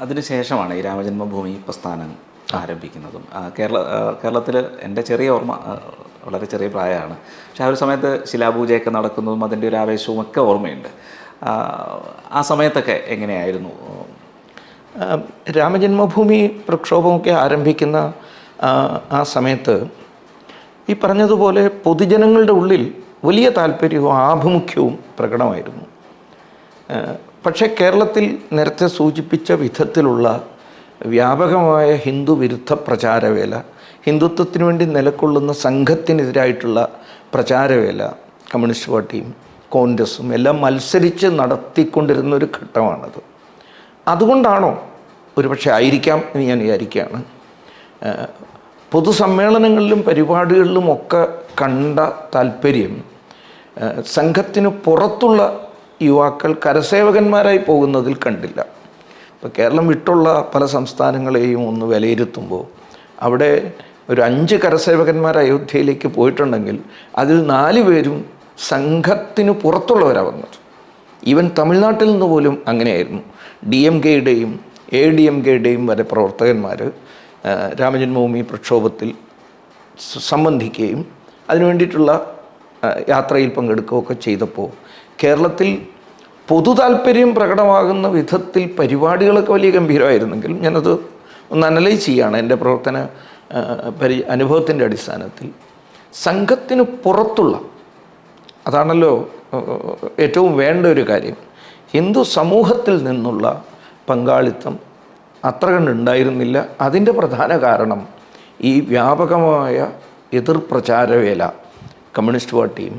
അതിനുശേഷമാണ് ഈ രാമജന്മഭൂമി പ്രസ്ഥാനം ആരംഭിക്കുന്നതും. കേരള കേരളത്തിൽ എന്റെ ചെറിയ ഓർമ്മ വളരെ ചെറിയ പ്രായമാണ്. പക്ഷെ ആ ഒരു സമയത്ത് ശിലാപൂജയൊക്കെ നടക്കുന്നതും അതിന്റെ ഒരു ആവേശവും ഒക്കെ ഓർമ്മയുണ്ട്. ആ, സമയത്തൊക്കെ എങ്ങനെയായിരുന്നു? രാമജന്മഭൂമി പ്രക്ഷോഭമൊക്കെ ആരംഭിക്കുന്ന ആ, സമയത്ത് ഈ പറഞ്ഞതുപോലെ പൊതുജനങ്ങളുടെ ഉള്ളിൽ വലിയ താല്പര്യവും ആഭിമുഖ്യവും പ്രകടമായിരുന്നു. പക്ഷേ കേരളത്തിൽ നേരത്തെ സൂചിപ്പിച്ച വിധത്തിലുള്ള വ്യാപകമായ ഹിന്ദു വിരുദ്ധ പ്രചാരവേല ഹിന്ദുത്വത്തിന് വേണ്ടി നിലകൊള്ളുന്ന സംഘത്തിനെതിരായിട്ടുള്ള പ്രചാരവേല കമ്മ്യൂണിസ്റ്റ് പാർട്ടിയും കോൺഗ്രസും എല്ലാം മത്സരിച്ച് നടത്തിക്കൊണ്ടിരുന്ന ഒരു ഘട്ടമാണത്. അതുകൊണ്ടാണോ ഒരുപക്ഷെ ആയിരിക്കാം എന്ന് ഞാൻ വിചാരിക്കുകയാണ്. പൊതുസമ്മേളനങ്ങളിലും പരിപാടികളിലും ഒക്കെ കണ്ട താല്പര്യം സംഘത്തിന് പുറത്തുള്ള യുവാക്കൾ കരസേവകന്മാരായി പോകുന്നതിൽ കണ്ടില്ല. ഇപ്പോൾ കേരളം വിട്ടുള്ള പല സംസ്ഥാനങ്ങളെയും ഒന്ന് വിലയിരുത്തുമ്പോൾ അവിടെ ഒരു അഞ്ച് കരസേവകന്മാർ അയോധ്യയിലേക്ക് പോയിട്ടുണ്ടെങ്കിൽ അതിൽ നാല് പേരും സംഘത്തിന് പുറത്തുള്ളവരാണ് വന്നത്. ഈവൻ തമിഴ്നാട്ടിൽ നിന്ന് പോലും അങ്ങനെയായിരുന്നു. ഡി എം കെയുടെയും എ ഡി എം കെയുടെയും വരെ പ്രവർത്തകന്മാർ രാമജന്മഭൂമി പ്രക്ഷോഭത്തിൽ സംബന്ധിക്കുകയും അതിനു വേണ്ടിയിട്ടുള്ള യാത്രയിൽ പങ്കെടുക്കുകയൊക്കെ ചെയ്തപ്പോൾ കേരളത്തിൽ പൊതു താല്പര്യം പ്രകടമാകുന്ന വിധത്തിൽ പരിപാടികളൊക്കെ വലിയ ഗംഭീരമായിരുന്നെങ്കിലും ഞാനത് ഒന്ന് അനലൈസ് ചെയ്യുകയാണ് എന്റെ പ്രവർത്തന പരി അനുഭവത്തിന്റെ അടിസ്ഥാനത്തിൽ. സംഘത്തിന് പുറത്തുള്ള അതാണല്ലോ ഏറ്റവും വേണ്ട ഒരു കാര്യം. ഹിന്ദു സമൂഹത്തിൽ നിന്നുള്ള പങ്കാളിത്തം അത്ര കണ്ടുണ്ടായിരുന്നില്ല അതിന്റെ പ്രധാന കാരണം ഈ വ്യാപകമായ എതിർ പ്രചാരവേല. കമ്മ്യൂണിസ്റ്റ് പാർട്ടിയും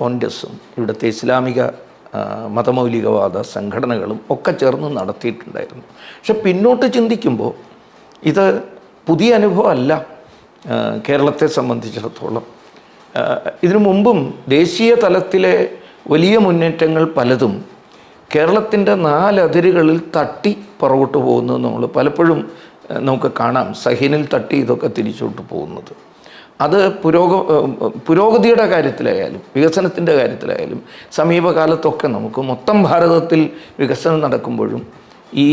കോൺഗ്രസും ഇവിടുത്തെ ഇസ്ലാമിക മതമൗലികവാദ സംഘടനകളും ഒക്കെ ചേർന്ന് നടത്തിയിട്ടുണ്ടായിരുന്നു. പക്ഷെ പിന്നോട്ട് ചിന്തിക്കുമ്പോൾ ഇത് പുതിയ അനുഭവമല്ല കേരളത്തെ സംബന്ധിച്ചിടത്തോളം. ഇതിനു മുമ്പും ദേശീയ തലത്തിലെ വലിയ മുന്നേറ്റങ്ങൾ പലതും കേരളത്തിന്റെ നാലതിരുകളിൽ തട്ടി പുറകോട്ട് പോകുന്നത് നമ്മൾ പലപ്പോഴും നമുക്ക് കാണാം. സഹീനിൽ തട്ടി ഇതൊക്കെ തിരിച്ചോട്ട് പോകുന്നത്. അത് പുരോഗ പുരോഗതിയുടെ കാര്യത്തിലായാലും വികസനത്തിന്റെ കാര്യത്തിലായാലും സമീപകാലത്തൊക്കെ നമുക്ക് മൊത്തം ഭാരതത്തിൽ വികസനം നടക്കുമ്പോഴും ഈ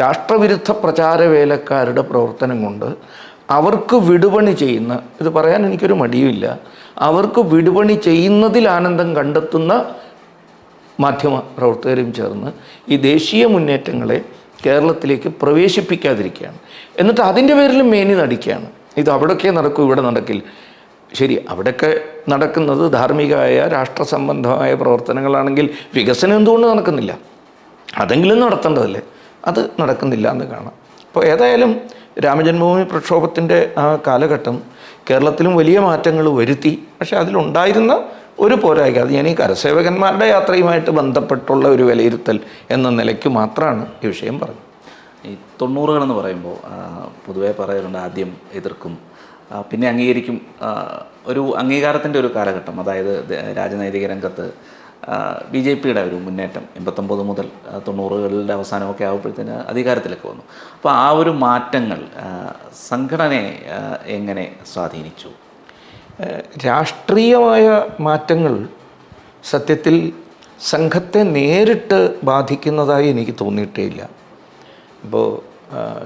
രാഷ്ട്രവിരുദ്ധ പ്രചാരവേലക്കാരുടെ പ്രവർത്തനം കൊണ്ട് അവർക്ക് വിടുപണി ചെയ്യുന്ന ഇത് പറയാൻ എനിക്കൊരു മടിയുമില്ല അവർക്ക് വിടുപണി ചെയ്യുന്നതിൽ ആനന്ദം കണ്ടെത്തുന്ന മാധ്യമ പ്രവർത്തകരും ചേർന്ന് ഈ ദേശീയ മുന്നേറ്റങ്ങളെ കേരളത്തിലേക്ക് പ്രവേശിപ്പിക്കാതിരിക്കുകയാണ്. എന്നിട്ട് അതിന്റെ പേരിൽ മേനി നടിക്കുകയാണ്. ഇത് അവിടെയൊക്കെ നടക്കും ഇവിടെ നടക്കില്ല ശരി അവിടെയൊക്കെ നടക്കുന്നത് ധാർമ്മികമായ രാഷ്ട്ര സംബന്ധമായ പ്രവർത്തനങ്ങളാണെങ്കിൽ വികസനം എന്തുകൊണ്ട് നടക്കുന്നില്ല? അതെങ്കിലും നടത്തേണ്ടതല്ലേ? അത് നടക്കുന്നില്ല എന്ന് കാണാം. അപ്പോൾ ഏതായാലും രാമജന്മഭൂമി പ്രക്ഷോഭത്തിന്റെ ആ കാലഘട്ടം കേരളത്തിലും വലിയ മാറ്റങ്ങൾ വരുത്തി. പക്ഷേ അതിലുണ്ടായിരുന്ന ഒരു പോരായ്മ അത് ഞാൻ ഈ കരസേവകന്മാരുടെ യാത്രയുമായിട്ട് ബന്ധപ്പെട്ടുള്ള ഒരു വിലയിരുത്തൽ എന്ന നിലയ്ക്ക് മാത്രമാണ് ഈ വിഷയം പറഞ്ഞത്. ഈ തൊണ്ണൂറുകളെന്ന് പറയുമ്പോൾ പൊതുവെ പറയാറുണ്ട് ആദ്യം എതിർക്കും പിന്നെ അംഗീകരിക്കും ഒരു അംഗീകാരത്തിന്റെ ഒരു കാലഘട്ടം. അതായത് രാജനൈതിക രംഗത്ത് ബി ജെ പിയുടെ ഒരു മുന്നേറ്റം എൺപത്തൊമ്പത് മുതൽ തൊണ്ണൂറുകളുടെ അവസാനമൊക്കെ ആകുമ്പോഴത്തേന് അധികാരത്തിലൊക്കെ വന്നു. അപ്പോൾ ആ ഒരു മാറ്റങ്ങൾ സംഘടനയെ എങ്ങനെ സ്വാധീനിച്ചു? രാഷ്ട്രീയമായ മാറ്റങ്ങൾ സത്യത്തിൽ സംഘത്തെ നേരിട്ട് ബാധിക്കുന്നതായി എനിക്ക് തോന്നിയിട്ടേയില്ല ഇപ്പോൾ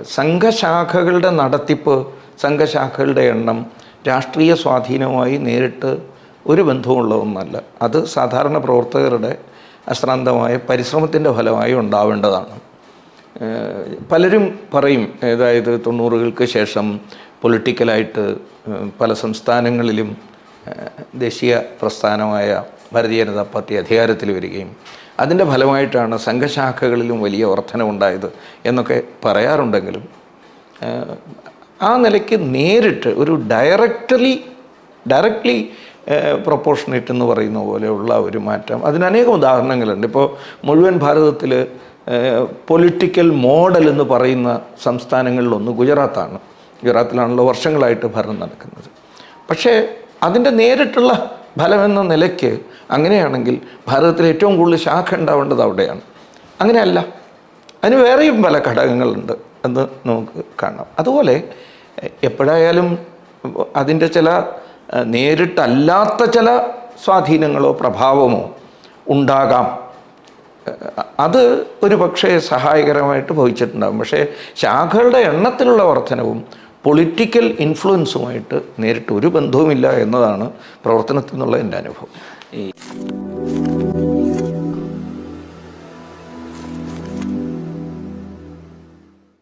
സംഘശാഖകളുടെ നടത്തിപ്പ് സംഘശാഖകളുടെ എണ്ണം രാഷ്ട്രീയ സ്വാധീനവുമായി നേരിട്ട് ഒരു ബന്ധമുള്ള ഒന്നല്ല അത് സാധാരണ പ്രവർത്തകരുടെ അശ്രാന്തമായ പരിശ്രമത്തിന്റെ ഫലമായി ഉണ്ടാവേണ്ടതാണ്. പലരും പറയും അതായത് തൊണ്ണൂറുകൾക്ക് ശേഷം പൊളിറ്റിക്കലായിട്ട് പല സംസ്ഥാനങ്ങളിലും ദേശീയ പ്രസ്ഥാനമായ ഭാരതീയ ജനതാ പാർട്ടി അധികാരത്തിൽ വരികയും അതിന്റെ ഫലമായിട്ടാണ് സംഘശാഖകളിലും വലിയ വർധനമുണ്ടായത് എന്നൊക്കെ പറയാറുണ്ടെങ്കിലും ആ നിലയ്ക്ക് നേരിട്ട് ഒരു ഡയറക്റ്റലി ഡയറക്റ്റ്ലി പ്രൊപ്പോർഷണേറ്റ് എന്ന് പറയുന്ന പോലെയുള്ള ഒരു മാറ്റം. അതിന് അനേകം ഉദാഹരണങ്ങളുണ്ട്. ഇപ്പോൾ മുഴുവൻ ഭാരതത്തിൽ പൊളിറ്റിക്കൽ മോഡൽ എന്ന് പറയുന്ന സംസ്ഥാനങ്ങളിലൊന്ന് ഗുജറാത്താണ്. ഗുജറാത്തിലാണല്ലോ വർഷങ്ങളായിട്ട് ഭരണം നടക്കുന്നത്. പക്ഷേ അതിന്റെ നേരിട്ടുള്ള ഫലമെന്ന നിലയ്ക്ക് അങ്ങനെയാണെങ്കിൽ ഭാരതത്തിൽ ഏറ്റവും കൂടുതൽ ശാഖ ഉണ്ടാവേണ്ടത് അവിടെയാണ്. അങ്ങനെയല്ല. അതിന് വേറെയും പല ഘടകങ്ങളുണ്ട് എന്ന് നമുക്ക് കാണാം. അതുപോലെ എപ്പോഴായാലും അതിന്റെ ചില നേരിട്ടല്ലാത്ത ചില സ്വാധീനങ്ങളോ പ്രഭാവമോ ഉണ്ടാകാം. അത് ഒരു പക്ഷേ സഹായകരമായിട്ട് ഭവിച്ചിട്ടുണ്ടാകും. പക്ഷേ ശാഖകളുടെ എണ്ണത്തിലുള്ള വർധനവും പൊളിറ്റിക്കൽ ഇൻഫ്ലുവൻസുമായിട്ട് നേരിട്ട് ഒരു ബന്ധവുമില്ല എന്നതാണ് പ്രവർത്തനത്തിൽ നിന്നുള്ള എന്റെ അനുഭവം. ഈ